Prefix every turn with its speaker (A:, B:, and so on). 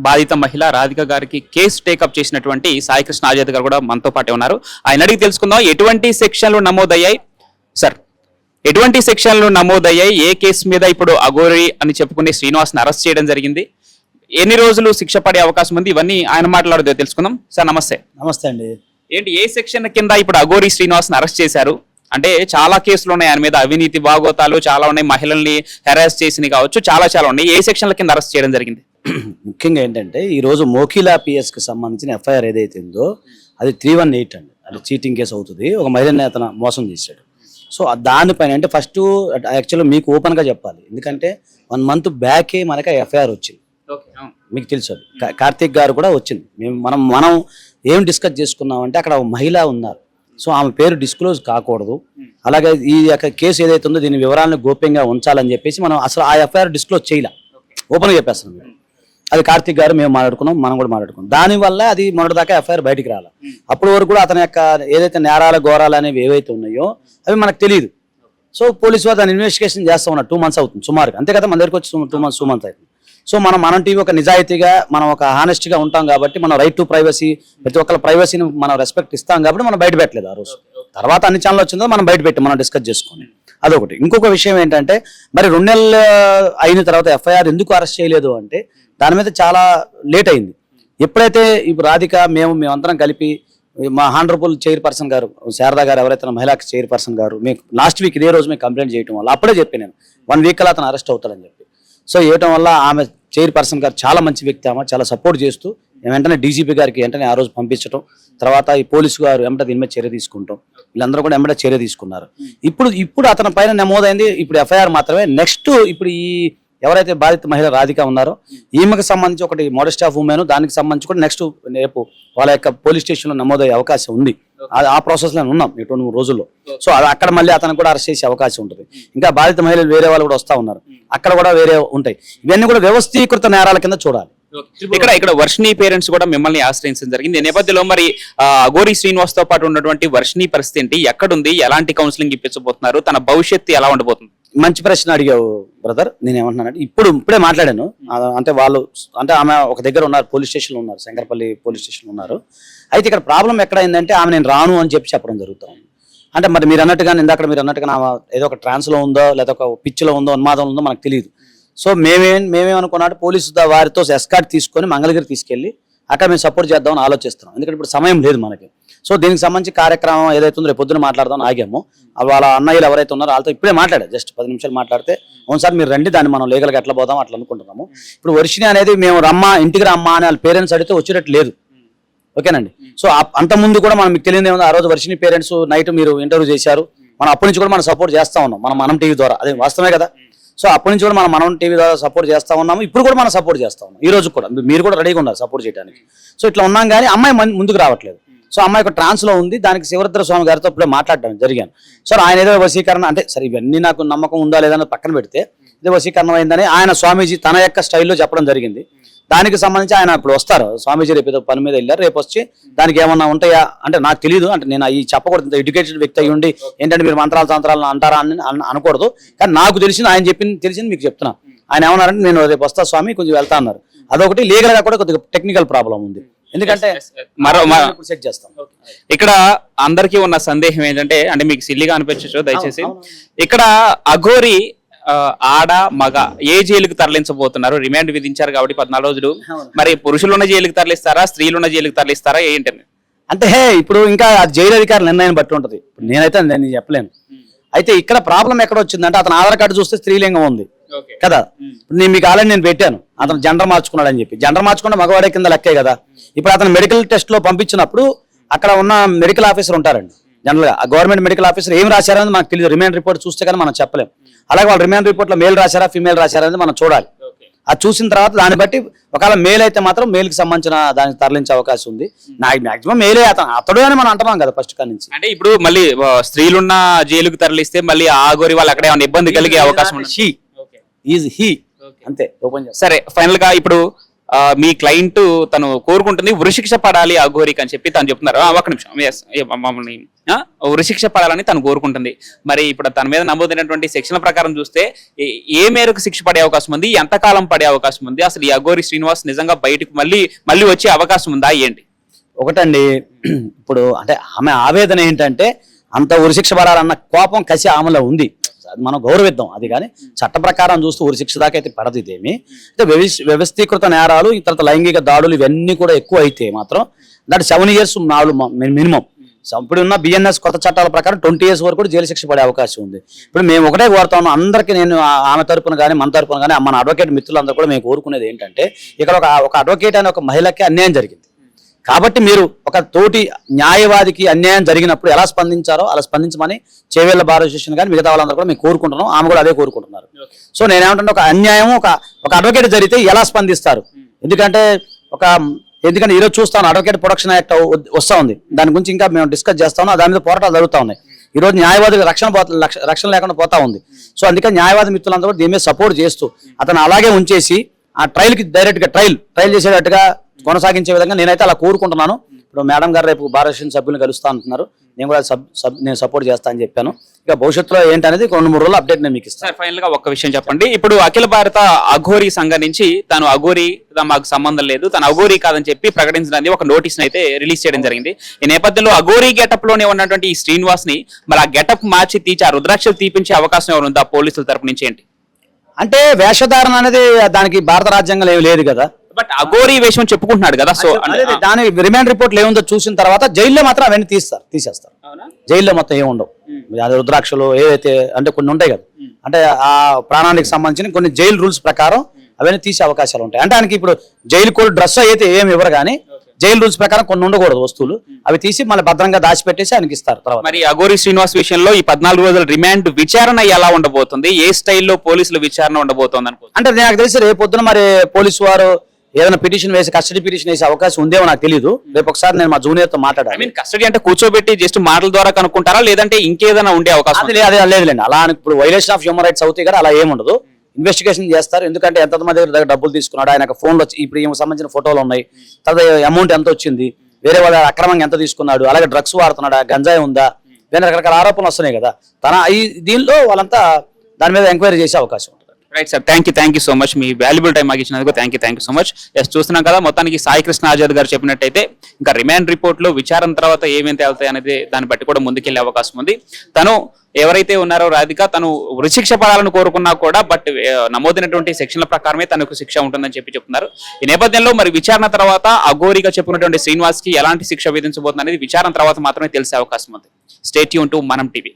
A: బాధిత మహిళ రాధిక గారికి కేసు టేకప్ చేసినటువంటి సాయికృష్ణ ఆజాద్ గారు కూడా మనతో పాటే ఉన్నారు. ఆయన అడిగి తెలుసుకుందాం ఎటువంటి సెక్షన్లు నమోదయ్యాయి? సార్ ఎటువంటి సెక్షన్లు నమోదయ్యాయి? ఏ కేసు మీద ఇప్పుడు అగోరి అని చెప్పుకునే శ్రీనివాస్ని అరెస్ట్ చేయడం జరిగింది. ఎన్ని రోజులు శిక్ష పడే అవకాశం ఉంది? ఇవన్నీ ఆయన మాట్లాడుతూ తెలుసుకుందాం. సార్ నమస్తే.
B: నమస్తే అండి.
A: ఏంటి ఏ సెక్షన్ కింద ఇప్పుడు అగోరి శ్రీనివాస్ని అరెస్ట్ చేశారు? అంటే చాలా కేసులు ఉన్నాయి ఆయన మీద. అవినీతి భాగోతాలు చాలా ఉన్నాయి. మహిళల్ని హెరాస్ చేసినవి కావచ్చు చాలా చాలా ఉన్నాయి. ఏ సెక్షన్ల కింద అరెస్ట్ చేయడం జరిగింది?
B: ముఖ్యంగా ఏంటంటే ఈ రోజు మోకిలా పిఎస్కి సంబంధించిన ఎఫ్ఐఆర్ ఏదైతే ఉందో అది త్రీ వన్ ఎయిట్ అండి. అది చీటింగ్ కేసు అవుతుంది. ఒక మహిళని అతను మోసం చేశాడు. సో దానిపైన అంటే ఫస్ట్ యాక్చువల్గా మీకు ఓపెన్గా చెప్పాలి. ఎందుకంటే వన్ మంత్ బ్యాకే మనకి ఎఫ్ఐఆర్ వచ్చింది. మీకు తెలుసు అది. కార్తీక్ గారు కూడా వచ్చింది. మేము మనం మనం ఏం డిస్కస్ చేసుకున్నామంటే అక్కడ ఒక మహిళ ఉన్నారు. సో ఆమె పేరు డిస్క్లోజ్ కాకూడదు. అలాగే ఈ యొక్క కేసు ఏదైతే ఉందో దీని వివరాలను గోప్యంగా ఉంచాలని చెప్పేసి మనం అసలు ఆ ఎఫ్ఐఆర్ డిస్క్లోజ్ చేయలే. ఓపెన్గా చెప్పేస్తున్నాం. అది కార్తీక్ గారు మేము మాట్లాడుకున్నాం మనం కూడా మాట్లాడుకున్నాం. దానివల్ల అది మొన్నటిదాకా ఎఫ్ఐఆర్ బయటికి రాలి. అప్పటి వరకు కూడా అతని యొక్క ఏదైతే నేరాల ఘోరాలు అనేవి ఏవైతే ఉన్నాయో అవి మనకు తెలియదు సో పోలీసు వారు దాన్ని ఇన్వెస్టిగేషన్ చేస్తా ఉన్నారు. టూ మంత్స్ అవుతుంది సుమారుగా. అంతే కదా మన దగ్గరికి వచ్చి టూ మంత్స్ టూ మంత్స్ అవుతుంది. సో మనం మనం టీవీ ఒక నిజాయితీగా మనం ఒక హానెస్ట్గా ఉంటాం కాబట్టి మనం రైట్ టు ప్రైవసీ ప్రతి ఒక్కరి ప్రైవసీని మనం రెస్పెక్ట్ ఇస్తాం కాబట్టి మనం బయట పెట్టలేదు ఆ రోజు. తర్వాత అన్ని ఛానల్ వచ్చిందో మనం బయట పెట్టి మనం డిస్కస్ చేసుకొని. అదొకటి. ఇంకొక విషయం ఏంటంటే మరి రెండు నెలలు అయిన తర్వాత ఎఫ్ఐఆర్ ఎందుకు అరెస్ట్ చేయలేదు అంటే దాని మీద చాలా లేట్ అయింది. ఎప్పుడైతే ఇప్పుడు రాధిక మేము మేమందరం కలిపి మా హానరబుల్ చైర్పర్సన్ గారు శారదా గారు ఎవరైతే మహిళా చైర్పర్సన్ గారు మీకు లాస్ట్ వీక్ ఇదే రోజు మేము కంప్లైంట్ చేయడం వల్ల అప్పుడే చెప్పాను నేను వన్ వీక్ అలా అతను అరెస్ట్ అవుతాడని చెప్పి. సో చేయటం వల్ల ఆమె చైర్పర్సన్ గారు చాలా మంచి వ్యక్తి ఆమె చాలా సపోర్ట్ చేస్తూ వెంటనే డీజీపీ గారికి వెంటనే ఆ రోజు పంపించడం తర్వాత ఈ పోలీసు గారు వెంబట దీని మీద చర్య తీసుకుంటాం వీళ్ళందరూ కూడా వెంబట చర్య తీసుకున్నారు. ఇప్పుడు ఇప్పుడు అతని పైన నమోదైంది ఇప్పుడు ఎఫ్ఐఆర్ మాత్రమే నెక్స్ట్ ఇప్పుడు ఈ ఎవరైతే బాధిత మహిళ రాధిక ఉన్నారో ఈమెకు సంబంధించి ఒకటి మోడస్ట్ ఆఫ్ ఉమెన్ దానికి సంబంధించి కూడా నెక్స్ట్ రేపు వాళ్ళ యొక్క పోలీస్ స్టేషన్లో నమోదయ్యే అవకాశం ఉంది. ఆ- ఆ ప్రాసెస్లో ఉన్నాం ఇటువంటి మూడు రోజుల్లో. సో అది అక్కడ మళ్ళీ అతను కూడా అరెస్ట్ చేసే అవకాశం ఉంటుంది. ఇంకా బాధిత మహిళలు వేరే వాళ్ళు కూడా వస్తూ ఉన్నారు. అక్కడ కూడా వేరే ఉంటాయి. ఇవన్నీ కూడా వ్యవస్థీకృత నేరాల కింద చూడాలి.
A: ఇక్కడ ఇక్కడ వర్షిణి పేరెంట్స్ కూడా మిమ్మల్ని ఆశ్రయించడం జరిగింది. ఈ నేపథ్యంలో మరి ఆ, అఘోరి శ్రీనివాస్తో పాటు ఉన్నటువంటి వర్షిణి పరిస్థితి ఏంటి? ఎక్కడుంది? ఎలాంటి కౌన్సిలింగ్ ఇప్పించబోతున్నారు? తన భవిష్యత్తు ఎలా ఉండబోతుంది?
B: మంచి ప్రశ్న అడిగావు బ్రదర్ నేను ఏమంటున్నానంటే ఇప్పుడు ఇప్పుడే మాట్లాడాను. అంటే వాళ్ళు అంటే ఆమె ఒక దగ్గర ఉన్నారు పోలీస్ స్టేషన్లో ఉన్నారు శంకరపల్లి పోలీస్ స్టేషన్లో ఉన్నారు. అయితే ఇక్కడ ప్రాబ్లం ఎక్కడ అయిందంటే ఆమె నేను రాను అని చెప్పి చెప్పడం జరుగుతుంది. అంటే మరి మీరు అన్నట్టుగా ఇందాక మీరు అన్నట్టుగా ఆమె ఏదో ఒక ట్రాన్స్లో ఉందో లేదా ఒక పిచ్చిలో ఉందో ఉన్మాదంలో ఉందో మనకు తెలియదు సో మేమేం మేమేమనుకున్నాడు పోలీసు వారితో ఎస్కాట్ తీసుకొని మంగళగిరి తీసుకెళ్ళి అక్కడ మేము సపోర్ట్ చేద్దామని ఆలోచిస్తున్నాం. ఎందుకంటే ఇప్పుడు సమయం లేదు మనకి. సో దీనికి సంబంధించి కార్యక్రమం ఏదైతే ఉందో రేపు పొద్దున మాట్లాడదాం ఆగాము. వాళ్ళ అన్నయ్యలు ఎవరైతే ఉన్నారో వాళ్ళతో ఇప్పుడే మాట్లాడారు. జస్ట్ పది నిమిషాలు మాట్లాడితే అవును సార్ మీరు రండి దాన్ని మనం లీగల్గా ఎట్లా పోదాం అట్లా అనుకుంటున్నాము. ఇప్పుడు వర్షిని అనేది మేము రమ్మ ఇంటికి రమ్మా అని వాళ్ళ పేరెంట్స్ అడిగితే వచ్చేటట్టు లేదు. ఓకేనండి? సో అంత ముందు కూడా మనం మీకు తెలియదు ఏముంది? ఆ రోజు వర్షిని పేరెంట్స్ నైట్ మీరు ఇంటర్వ్యూ చేశారు. మనం అప్పటి నుంచి కూడా మనం సపోర్ట్ చేస్తా ఉన్నాం. మనం మనం టీవీ ద్వారా. అదే వాస్తవమే కదా? సో అప్పటి నుంచి కూడా మనం మనం టీవీ ద్వారా సపోర్ట్ చేస్తా ఉన్నాము. ఇప్పుడు కూడా మనం సపోర్ట్ చేస్తా ఉన్నాం. ఈ రోజు కూడా మీరు కూడా రెడీగా ఉన్నారు సపోర్ట్ చేయడానికి. సో ఇట్లా ఉన్నాం కానీ అమ్మాయి ముందుకు రావట్లేదు. సో అమ్మాయి ఒక ట్రాన్స్లో ఉంది. దానికి శివరుద్ర స్వామి గారితో ఇప్పుడే మాట్లాడడం జరిగాను. సో ఆయన ఏదో వశీకరణ అంటే సరే ఇవన్నీ నాకు నమ్మకం ఉందా లేదా పక్కన పెడితే ఇదే వశీకరణం అయిందని ఆయన స్వామీజీ తన యొక్క స్టైల్లో చెప్పడం జరిగింది. దానికి సంబంధించి ఆయన ఇప్పుడు వస్తారు. స్వామీజీ రేపు ఏదో పని మీద వెళ్ళారు. రేపు వచ్చి దానికి ఏమన్నా ఉంటాయా? అంటే నాకు తెలియదు అంటే నేను ఈ చెప్పకూడదు. ఎడ్యుకేటెడ్ వ్యక్తి అయ్యి ఉండి ఏంటంటే మీరు మంత్రాలు తంత్రాలు అంటారా అని అన- అనకూడదు. కానీ నాకు తెలిసింది ఆయన చెప్పింది తెలిసింది మీకు చెప్తున్నా. ఆయన ఏమన్నారంటే నేను రేపు వస్తా స్వామి కొంచెం వెళ్తా అన్నారు. అదొకటి లీగల్గా కూడా కొద్దిగా టెక్నికల్ ప్రాబ్లం ఉంది. ఎందుకంటే
A: మరో
B: సెట్ చేస్తాం.
A: ఇక్కడ అందరికీ ఉన్న సందేహం ఏంటంటే అంటే మీకు సిల్లిగా అనిపించచ్చు దయచేసి. ఇక్కడ అఘోరి ఆడ మగ ఏ జైలుకు తరలించబోతున్నారు? రిమాండ్ విధించారు కాబట్టి పద్నాలుగు రోజులు. మరి పురుషులున్న జైలుకు తరలిస్తారా స్త్రీలున్న జైలుకు తరలిస్తారా? ఏంటని
B: అంటే హే ఇప్పుడు ఇంకా ఆ జైలు అధికారుల నిర్ణయం బట్టి ఉంటది. నేనైతే నేను చెప్పలేను. అయితే ఇక్కడ ప్రాబ్లం ఎక్కడ వచ్చిందంటే అతను ఆధార్ కార్డు చూస్తే స్త్రీలింగం ఉంది. కదా? నేను మీకు ఆల్రెడీ నేను పెట్టాను. అతను జెండర్ మార్చుకున్నాడు అని చెప్పి. జెండర్ మార్చుకుంటే మగవాడే కింద లెక్కే కదా. ఇప్పుడు అతను మెడికల్ టెస్ట్లో పంపించినప్పుడు అక్కడ ఉన్న మెడికల్ ఆఫీసర్ ఉంటారండి. జనరల్గా ఆ గవర్నమెంట్ మెడికల్ ఆఫీసర్ ఏం రాశారని మనకు తెలియదు రిమాండ్ రిపోర్ట్ చూస్తే కానీ మనం చెప్పలేం. అలాగే వాళ్ళు రిమాండ్ రిపోర్ట్లో మేల్ రాశారా ఫీమేల్ రాశారా అనేది మనం చూడాలి. అది చూసిన తర్వాత దాన్ని బట్టి ఒకవేళ మేల్ అయితే మాత్రం మేల్కి సంబంధించిన దానికి తరలించే అవకాశం ఉంది. నాకు మాక్సిమం మేలే అతను అతడు అని మనం అంటున్నాం కదా ఫస్ట్ కాడి నుంచి.
A: అంటే ఇప్పుడు మళ్ళీ స్త్రీలున్న జైలుకు తరలిస్తే మళ్ళీ ఆ అఘోరి వాళ్ళు అక్కడ ఏమైనా ఇబ్బంది కలిగే అవకాశం ఉంది
B: షీ ఈజ్ హీ. అంతే ఓపెన్
A: సరే ఫైనల్గా ఇప్పుడు మీ క్లయింట్ తను కోరుకుంటుంది ఉరిశిక్ష పడాలి అఘోరికి అని చెప్పి తను చెప్తున్నారు. ఒక నిమిషం. ఎస్ మమ్మల్ని వృశిక్ష ఉరిశిక్ష పడాలని తను కోరుకుంటుంది. మరి ఇప్పుడు తన మీద నమోదైనటువంటి శిక్షణ ప్రకారం చూస్తే ఏ- ఏ మేరకు శిక్ష పడే అవకాశం ఉంది? ఎంతకాలం పడే అవకాశం ఉంది? అసలు ఈ అఘోరి శ్రీనివాస్ నిజంగా బయటకు మళ్ళీ మళ్ళీ వచ్చే అవకాశం ఉందా? ఏంటి?
B: ఒకటండి ఇప్పుడు అంటే ఆమె ఆవేదన ఏంటంటే అంత ఉరిశిక్ష పడాలన్న కోపం కసి ఆమెలో ఉంది. అది మనం గౌరవిద్దాం. అది కానీ చట్ట ప్రకారం చూస్తూ ఉరిశిక్ష దాకా అయితే పడదు ఇదేమి. అయితే వ్యవస్- వ్యవస్థీకృత నేరాలు ఇతర లైంగిక దాడులు ఇవన్నీ కూడా ఎక్కువ అయితే మాత్రం దాంట్ సెవెన్ ఇయర్స్ నాలుగు మినిమం. ఇప్పుడు ఉన్న బిఎన్ఎస్ కొత్త చట్టాల ప్రకారం ట్వంటీ ఇయర్స్ వరకు కూడా జైలు శిక్ష పడే అవకాశం ఉంది. ఇప్పుడు మేము ఒకటే కోరుతా ఉన్నాం అందరికీ నేను ఆమె తరపున కానీ మన తరపున కానీ మన అడ్వకేట్ మిత్రులందరూ కూడా మేము కోరుకునేది ఏంటంటే ఇక్కడ ఒక ఒక అడ్వకేట్ అనే ఒక మహిళకి అన్యాయం జరిగింది. కాబట్టి మీరు ఒక తోటి న్యాయవాదికి అన్యాయం జరిగినప్పుడు ఎలా స్పందించారో అలా స్పందించమని చేవేళ్ళ భారత అసోసియేషన్ కానీ మిగతా వాళ్ళందరూ కూడా మేము కోరుకుంటున్నాం. ఆమె కూడా అదే కోరుకుంటున్నారు. సో నేనేమంటే ఒక అన్యాయం ఒక ఒక అడ్వకేట్ జరిగితే ఎలా స్పందిస్తారు? ఎందుకంటే ఒక ఎందుకంటే ఈరోజు చూస్తాను అడ్వకేట్ ప్రొడక్షన్ యాక్ట్ వస్తా ఉంది. దాని గురించి ఇంకా మేము డిస్కస్ చేస్తాము దాని మీద పోరాటాలు జరుగుతా ఉన్నాయి. ఈ రోజు న్యాయవాదికి రక్షణ రక్షణ లేకుండా పోతా ఉంది. సో అందుకని న్యాయవాది మిత్రులందరూ కూడా దీని మీద సపోర్ట్ చేస్తూ అతను అలాగే ఉంచేసి ఆ ట్రయల్కి డైరెక్ట్గా ట్రయల్ ట్రయల్ చేసేటట్టుగా కొనసాగించే విధంగా నేనైతే అలా కోరుకుంటున్నాను. ఇప్పుడు మేడం గారు రేపు భారత సభ్యులను కలుస్తా అంటున్నారు. నేను కూడా సబ్ సబ్ నేను సపోర్ట్ చేస్తా అని చెప్పాను. ఇక భవిష్యత్తులో ఏంటనేది రెండు మూడు రోజులు అప్డేట్ నేను మీకు ఇస్తాను.
A: ఫైనల్గా ఒక్క విషయం చెప్పండి. ఇప్పుడు అఖిల భారత అఘోరి సంఘం నుంచి తను అఘోరి మాకు సంబంధం లేదు. తను అఘోరి కాదని చెప్పి ప్రకటించడానికి ఒక నోటీస్ అయితే రిలీజ్ చేయడం జరిగింది. ఈ నేపథ్యంలో అఘోరి గెటప్లోనే ఉన్నటువంటి ఈ శ్రీనివాస్ని మరి ఆ గెటప్ మార్చి తీసి ఆ రుద్రాక్షలు తీపించే అవకాశం ఎవరు ఉందా? పోలీసుల తరపు నుంచి ఏంటి?
B: అంటే వేషధారణ అనేది దానికి భారత రాజ్యాంగంలో ఏమి లేదు కదా.
A: బట్ అఘోరి వేషం చెప్పుకుంటున్నాడు కదా సో
B: దాని రిమాండ్ రిపోర్ట్లు ఏముందో చూసిన తర్వాత జైల్లో మాత్రం అవన్నీ తీస్తారు తీసేస్తారు. జైల్లో మొత్తం ఏమి ఉండవు. అది రుద్రాక్షలు ఏవైతే అంటే కొన్ని ఉంటాయి కదా అంటే ఆ ప్రాణానికి సంబంధించిన కొన్ని జైలు రూల్స్ ప్రకారం అవన్నీ తీసే అవకాశాలు ఉంటాయి. అంటే ఆయనకి ఇప్పుడు జైలు కోడ్ డ్రెస్ అయితే ఏమి ఇవ్వరు కానీ జైలు రూల్స్ ప్రకారం కొన్ని ఉండకూడదు వస్తువులు. అవి తీసి మళ్ళీ భద్రంగా దాచిపెట్టేసి ఆయనకి ఇస్తారు తర్వాత.
A: మరి అఘోరి శ్రీనివాస్ విషయంలో ఈ పద్నాలుగు రోజుల రిమాండ్ విచారణ ఎలా ఉండబోతుంది? ఏ స్టైల్లో పోలీసుల విచారణ ఉండబోతోంది
B: అంటే నాకు తెలిసి రేపు పొద్దున మరి పోలీసు వారు ఏదైనా పిటిషన్ వేసి కస్టడీ పిటిషన్ వేసే అవకాశం ఉందేమో నాకు తెలియదు రేపు ఒకసారి నేను మా జూనియర్తో
A: ఐ
B: మాట్లాడాలి
A: మీన్ కస్టడీ అంటే కూర్చోబెట్టి జస్ట్ మాటల ద్వారా కనుక్కుంటారా? లేదంటే ఇంకేదైనా ఉండే అవకాశం
B: అది లే- అదే లేదులేండి. అలా ఇప్పుడు వైలేషన్ ఆఫ్ హ్యూమన్ రైట్స్ అవుతాయి కదా అలా ఏముండదు ఇన్వెస్టిగేషన్ చేస్తారు. ఎందుకంటే ఎంత మంది దగ్గర డబ్బులు తీసుకున్నాడు ఆయన ఫోన్లో ఇప్పుడు ఈమెకు సంబంధించిన ఫోటోలు ఉన్నాయి. తర్వాత అమౌంట్ ఎంత వచ్చింది? వేరే వాళ్ళ అక్రమంగా ఎంత తీసుకున్నాడు? అలాగే డ్రగ్స్ వాడుతున్నాడా? గంజాయి ఉందా? ఇవన్నీ రకరకాల ఆరోపణలు వస్తున్నాయి కదా. తన ఈ దీనిలో వాళ్ళంతా దాని మీద ఎంక్వైరీ చేసే అవకాశం.
A: Right sir thank you thank you so much me valuable time మాకు ఇచ్చినందుకు thank you thank you so much yes చూస్తున్నాం కదా మొత్తానికి సాయి కృష్ణ ఆజాద్ గారు చెప్పినట్టయితే ఇంకా రిమాండ్ రిపోర్ట్లో విచారణ తర్వాత ఏమేమి తేలుతాయి అనేది దాన్ని బట్టి కూడా ముందుకెళ్ళే అవకాశం ఉంది. తను ఎవరైతే ఉన్నారో రాధిక తను ఉరిశిక్ష పడాలని కోరుకున్నా కూడా బట్ నమోదైనటువంటి సెక్షన్ల ప్రకారమే తనకు శిక్ష ఉంటుందని చెప్పి చెప్తున్నారు. ఈ నేపథ్యంలో మరి విచారణ తర్వాత అఘోరిగా చెప్పినటువంటి శ్రీనివాస్కి ఎలాంటి శిక్ష విధించబోతుంది అనేది విచారణ తర్వాత మాత్రమే తెలిసే అవకాశం ఉంది. స్టేట్ యూన్ టు మనం టీవీ